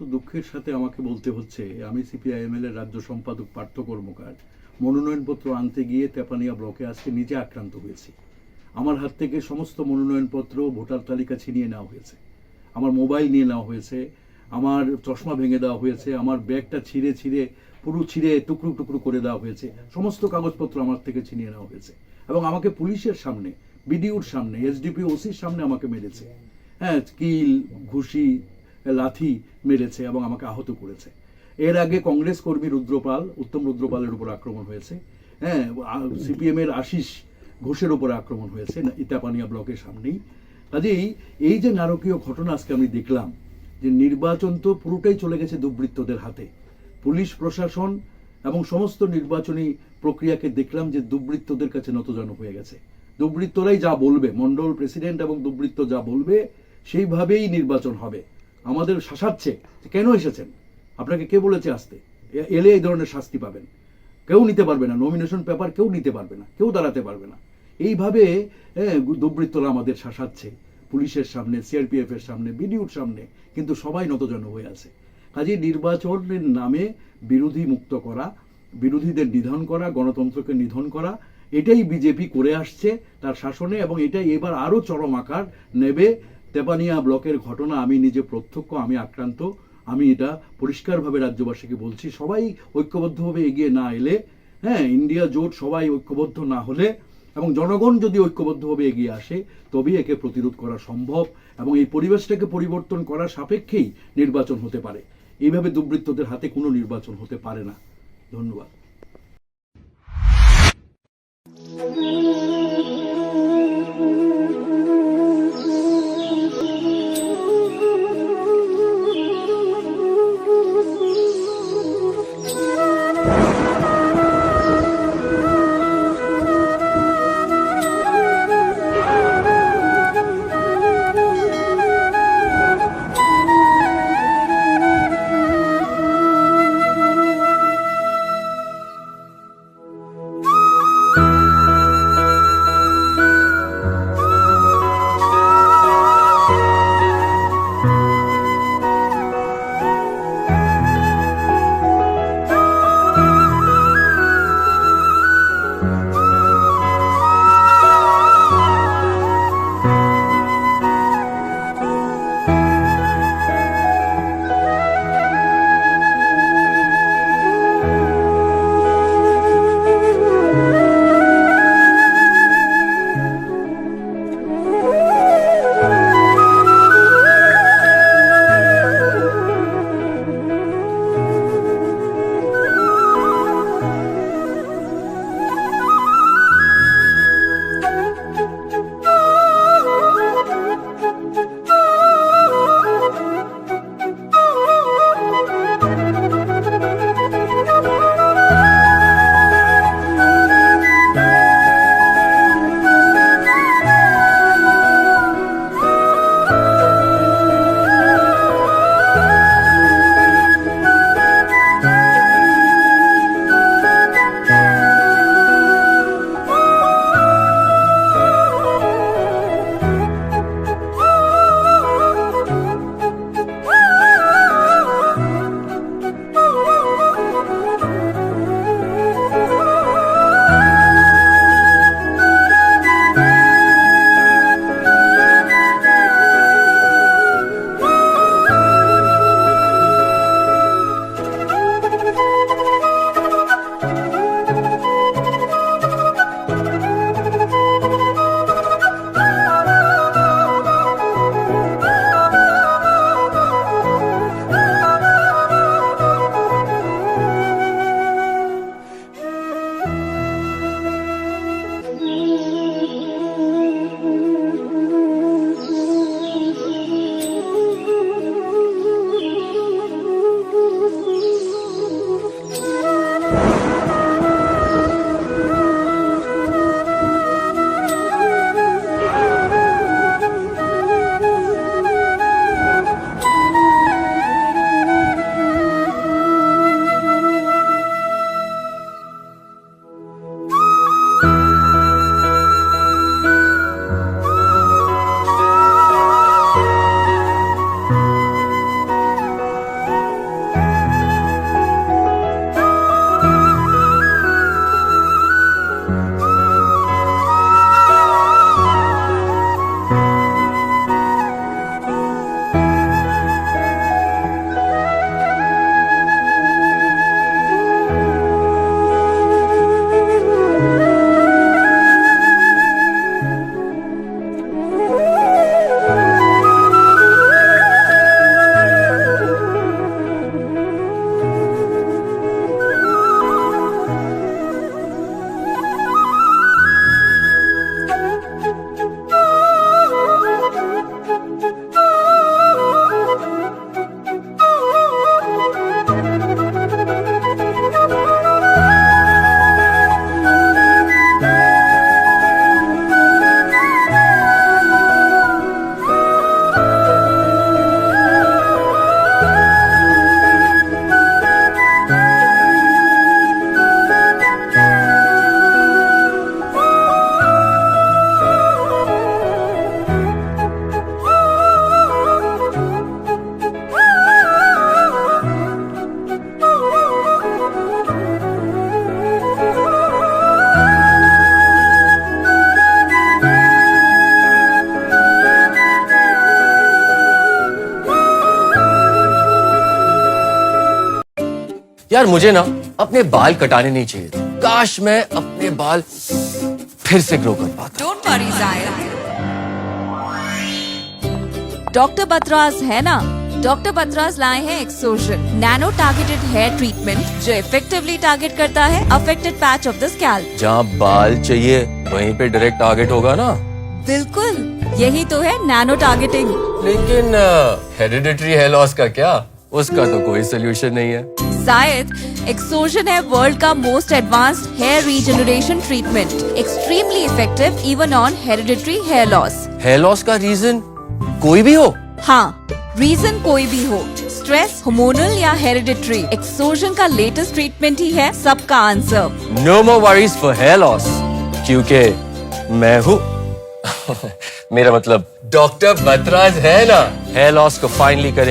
তো দুঃখের সাথে আমাকে বলতে হচ্ছে, আমি সিপিআইএমএল এর রাজ্য সম্পাদক পার্থ কর্মকার। মনোনয়নপত্র আনতে গিয়ে তেপানিয়া ব্লকে আজকে নিজে আক্রান্ত হয়েছি। আমার হাত থেকে সমস্ত মনোনয়নপত্র ভোটার তালিকা ছিনিয়ে নেওয়া হয়েছে। আমার মোবাইল নিয়ে নেওয়া হয়েছে, আমার চশমা ভেঙে দেওয়া হয়েছে, আমার ব্যাগটা ছিঁড়ে ছিঁড়ে, পুরো ছিঁড়ে টুকরো টুকরো করে দেওয়া হয়েছে। সমস্ত কাগজপত্র আমার থেকে ছিনিয়ে নেওয়া হয়েছে। এবং আমাকে পুলিশের সামনে বিডিউর সামনে এসডিপি ওসির সামনে আমাকে মেরেছে। হ্যাঁ কিল, ঘুষি লাথি মেরেছে এবং আমাকে আহত করেছে। এর আগে কংগ্রেস কর্মী রুদ্রপাল, উত্তম রুদ্রপালের উপর আক্রমণ হয়েছে। হ্যাঁ সিপিএম এর আশিস ঘোষের উপর আক্রমণ হয়েছে ইতাপানিয়া ব্লকের সামনেই। কাজেই এই যে নারকীয় ঘটনা আজকে আমি দেখলাম, যে নির্বাচন তো পুরোটাই চলে গেছে দুর্বৃত্তদের হাতে। পুলিশ, প্রশাসন এবং সমস্ত নির্বাচনী প্রক্রিয়াকে দেখলাম যে দুর্বৃত্তদের কাছে নতজন হয়ে গেছে। দুর্বৃত্তরাই যা বলবে, মন্ডল প্রেসিডেন্ট এবং দুর্বৃত্ত যা বলবে, সেইভাবেই নির্বাচন হবে। আমাদের শাসাচ্ছে কেন এসেছেন? আপনাকে কে বলেছে আসতে? এলে এই ধরনের শাস্তি পাবেন। কেউ নিতে পারবে না নমিনেশন পেপার কেউ নিতে পারবে না, কেউ দাঁড়াতে পারবে না। এইভাবে দুর্বৃত্তরা আমাদের শাসাচ্ছে, পুলিশের সামনে সিআরপিএফ এর সামনে বিডিউর সামনে, কিন্তু সবাই নতজন হয়ে আছে। কাজে নির্বাচনের নামে বিরোধী মুক্ত করা, বিরোধীদের নিধন করা, গণতন্ত্রকে নিধন করা, এটাই বিজেপি করে আসছে তার শাসনে এবং এটাই এবার আরও চরম আকার নেবে তেপানিয়া ব্লকের ঘটনা, আমি নিজে প্রত্যক্ষ, আমি আক্রান্ত, আমি এটা পরিষ্কারভাবে রাজ্যবাসীকে বলছি, সবাই ঐক্যবদ্ধভাবে এগিয়ে না এলে হ্যাঁ ইন্ডিয়া জোট সবাই ঐক্যবদ্ধ না হলে এবং জনগণ যদি ঐক্যবদ্ধভাবে এগিয়ে আসে, তবেই একে প্রতিরোধ করা সম্ভব এবং এই পরিবেশটাকে পরিবর্তন করার সাপেক্ষেই নির্বাচন হতে পারে। এইভাবে দুর্বৃত্তদের হাতে কোনো নির্বাচন হতে পারে না। ধন্যবাদ। यार मुझे ना अपने बाल कटाने नहीं चाहिए थे। काश मैं अपने बाल फिर से ग्रो कर पाता। डोंट वरी डॉक्टर बतराज है ना? डॉक्टर बतराज लाए हैं Exogen nano targeted hair treatment जो इफेक्टिवली टारगेट करता है affected patch of the scalp जहाँ बाल चाहिए वहीं पे डायरेक्ट टारगेट होगा ना। बिल्कुल यही तो है नैनो टारगेटिंग लेकिन हेरिडिटरी हेयर लॉस का क्या? उसका तो कोई सोल्यूशन नहीं है। शायद एक्सोजन है वर्ल्ड का most advanced hair regeneration treatment extremely effective even on hereditary hair loss hair loss का रीजन कोई भी हो? हाँ रीजन कोई भी हो स्ट्रेस हार्मोनल या हेरिडिटरी एक्सोजन का लेटेस्ट ट्रीटमेंट ही है सबका answer no more worries for hair loss क्योंकि मैं हूँ। मेरा मतलब डॉक्टर बतराज है ना। हेयर लॉस को फाइनली करेंगे।